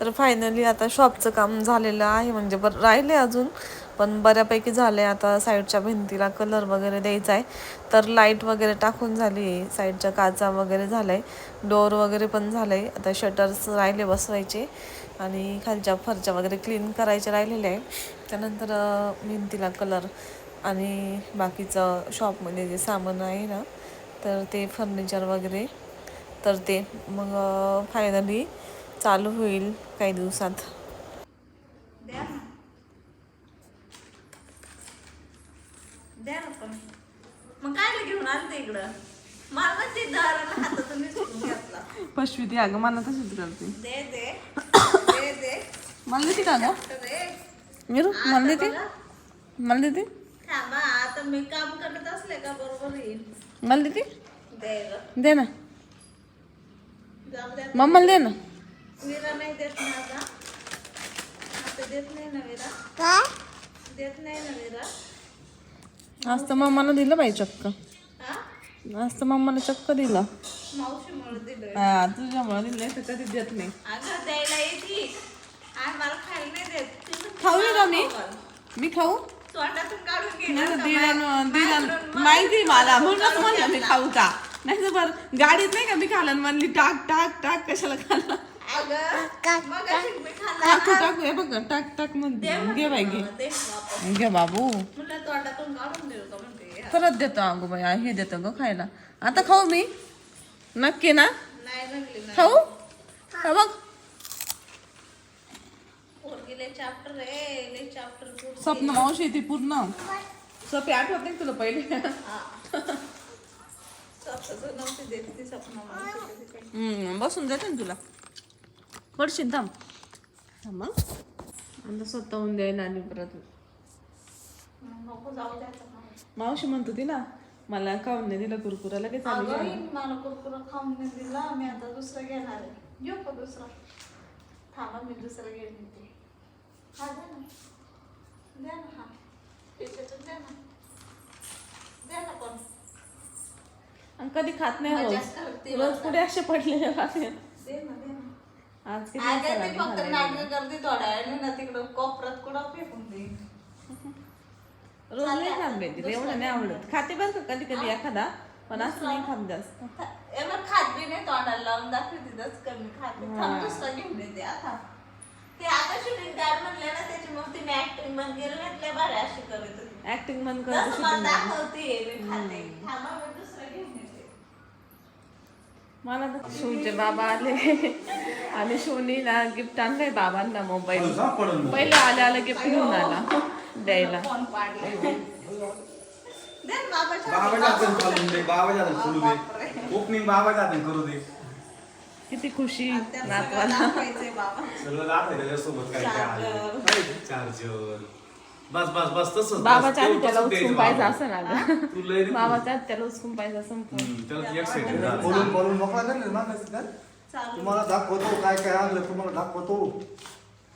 तर फायनली आता शॉपचं काम झालेलं आहे. म्हणजे बरं राहिले अजून पण बऱ्यापैकी झालं आहे आता साईडच्या भिंतीला कलर वगैरे द्यायचा आहे. तर लाइट वगैरे टाकून झाली आहे. साईडच्या काचा वगैरे झालं आहे डोअर वगैरे पण झालं आहे आता शटर्स राहिले बसवायचे. आणि खालच्या फरच्या वगैरे क्लीन करायचे राहिलेले आहे त्यानंतर भिंतीला कलर आणि बाकीचं शॉपमध्ये जे सामान आहे ना तर ते फर्निचर वगैरे. तर ते मग फायनली चालू होईल काही दिवसात. मग काय घेऊन आलते इकडं? पशवी ती अगं मला तशीच करते दे दे. दे दे. मला देते का ग? दे. मिरू मला देते? मला देते? आता मी काम करत असले का बरोबर येईल? मला देते? दे ना. मम्माला दे ना. विरा नाही देत ना आता. आता देत नाही ना विरा. देत नाही ना विरा. आज तर मम्माला दिलं बाई चक्क. हा? आज तर मम्माला चक्क दिलं. मावशीमुळे दिलं हा तुझ्यामुळे दिलंय तर कधी देत नाही. अगं द्यायला येते. आणि मला खायला नाही देत. तुम्ही खाऊ का मी. मी खाऊ? तोंडातून काढून घे नाही तर दिलं दिलं माहिती मला. म्हणूनच म्हणलं मी खाऊ का? नाही तर बरं गाडीत नाही का मी खाल्लं? म्हणली टाक टाक टाक कशाला खाल्लं? मग टाकू टाकू हे बघ टाक टाक म्हणते. घे बाई घे. घे बाबू. परत देतो अगो बाई हे देतो ग खायला. आता खाऊ मी. नक्की ना? खाऊ? हा बघ. स्वप्न मावशी ती पूर्ण. सोपी आठवत नाही तुला पहिले? बसून जाते ना तुला. पडशील थांब हं. आता स्वतःहून द्यायला आणि परत मग. मावशी म्हणत होती ना मला खाऊन नाही दिलं कुरकुरा लगेच आली ही मला कुरकुरा खाऊन नाही दिला मी आता दुसरं घेणार आहे घेऊ का दुसरा थांबा मी दुसरं घेऊन येते हा द्या ना द्या ना हा द्या ना द्या ना पण आणि कधी खात नाही रोज पुढे असे पडलेले राहते आज किती ते मी फक्त खाल्लेलं. नाटक करते थोड्या वेळाने ना तिकडं कोपऱ्यात कुठं फेकून देईन रोज नाही खात बाई तिला एवढं नाही आवडत. खाते बरं का कधी कधी एखादा पण असं नाही खात जास्त. एवढं खात बी नाही तोंडाला लावून दाखवते तिथंच कमी खाते. थांब दुसरा घेऊन येते आता. ते आता शूटिंग म्हणले ना त्याची मग तिने ऍक्टिंग बंद केली नाही लय भारी अशी करत होती. ऍक्टिंग तसं करतो मला दाखवते मी खाते. थांबा मला तर शिवचे बाबा आले. आणि शिवनी ना गिफ्ट आणलंय बाबांना मोबाईल पहिले आले आले गिफ्ट घेऊन आला द्यायला. किती खुशी नातवाला. बस बस बस तसंच. बाबाच्या आधी त्याला उचकून पाहिजे बाबाला. असं ना तू लय. बाबाच्या आधी त्याला उचकून पाहिजे असं. हम्म, त्याला ती excited झालं. बोलून बोलून मोकळा झाला ना का चालू तुम्हाला दाखवतो काय काय आणलं तुम्हाला दाखवतो.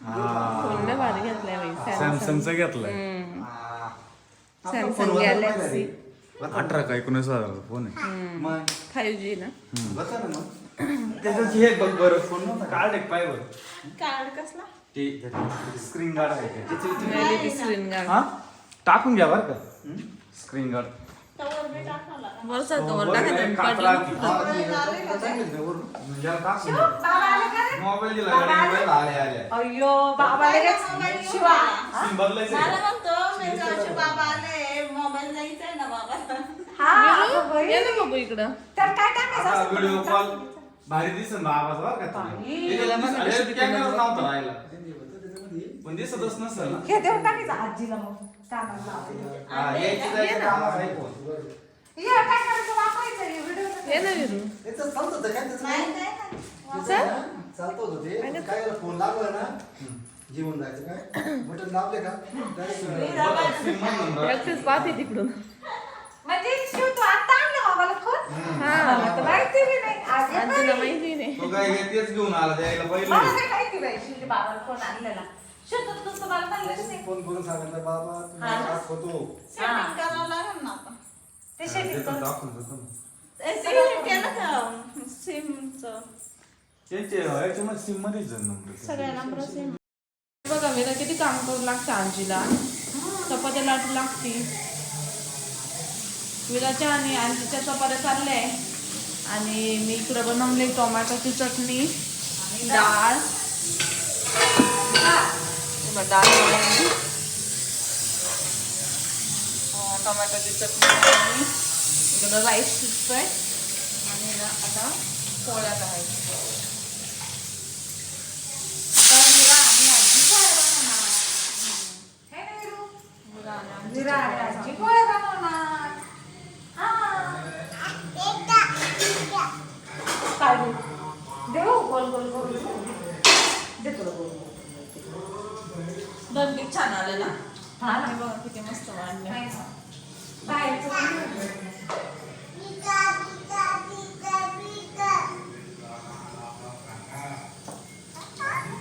हा. फोन लय भारी घेतलाय बाई सॅमसंग. सॅमसंगचा घेतलाय. आपला सॅमसंग फोनवर गॅलेक्सी पाहिलं रे. अठरा का एकोणीस हजार फोन आहे. मग? फाईव्ह जी ना. बसा ना मग? त्याच्यात हे बघ बरं फोन कार्ड एक पाय बरं. कार्ड कसला? ते स्क्रीन गार्ड आहे गार्ड हा? टाकून घ्या बरं का. स्क्रीन गार्ड वरचा कवर टाकायचा की. ते याला टाकून? मोबाईल दिला गाडी मोबाईल आले? आले अय्यो बाबा शिवा बदलायचं आहे ना बाबा. मिळू? ये ना बाबू इकडं. तर काय टाकायचं? आता असतं? व्हिडिओ कॉल भारी दिसन आवाज बरं का? अरे, नव्हता राहिला. पण दिसतच नसेल ना. हे देऊन टाकायचं आजीला मग. कानाला लावायला. हा, यायचं जायचं कामच आहे फोन. हे काय करायचं? वापरायचं हे व्हिडिओ विरू. नाही चालतं होतं ते. काय झालं, फोन लागला ना? जीवन जायचं काय? बटन दाबले का? direct, पाहते तिकडून म्हणजे शिव तू आता आणलं बाबाला फोन मला तर माहिती बी नाही. आज आणि तुला माहिती नाही. तो काय तेच घेऊन आला द्यायला मला पहिले काय माहिती बाई शिवच्या बाबाला फोन आणलेला? शिव तू तुझं मला म्हणलंच नाही. फोन करून सांगितलं बाबा तुम्हाला दाखवतो. सेटिंग करावं लागेल ना आता ते हा, सेटिंग देतो, कर दाखवून देतो ना. सेटिंग केलं का? सिमचं. त्यांचे याच्यामध्ये सिम मध्येच जण नंबर सगळ्या नंबर सेम बघा मी किती काम करू लागतं आजीला. चपात्या लाटू लागती विलाच्या आणि आजीच्या चपात्या चालल्या आहे आणि मी इकडं बनवले टोमॅटोची चटणी डाळ. डाळ टोमॅटोची चटणी इकडं राईस शिजतोय. आणि आता पोळ्या करायच्या. तर गोल गोल गोल दे गोल दणबीत छान आले ना. हा ना. बघा किती मस्त वाढले बाहेरचं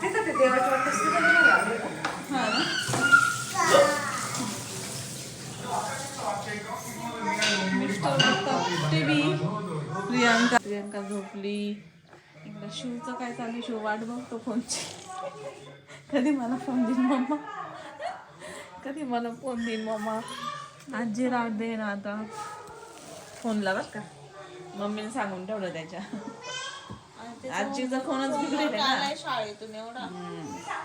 तिथं ते वाटतं? हा मिस्टर टीव्ही. प्रियांका प्रियांका झोपली. इकडं शिवचं काय चालू शिव वाट बघतो फोनची. कधी मला फोन देईन मम्मा कधी मला फोन देईन मम्मा आजी राहत दे ना आता. फोनला बरं का? मम्मीने सांगून ठेवलं त्याच्या. आजीचा फोनच बिघडेल शाळेतून एवढा.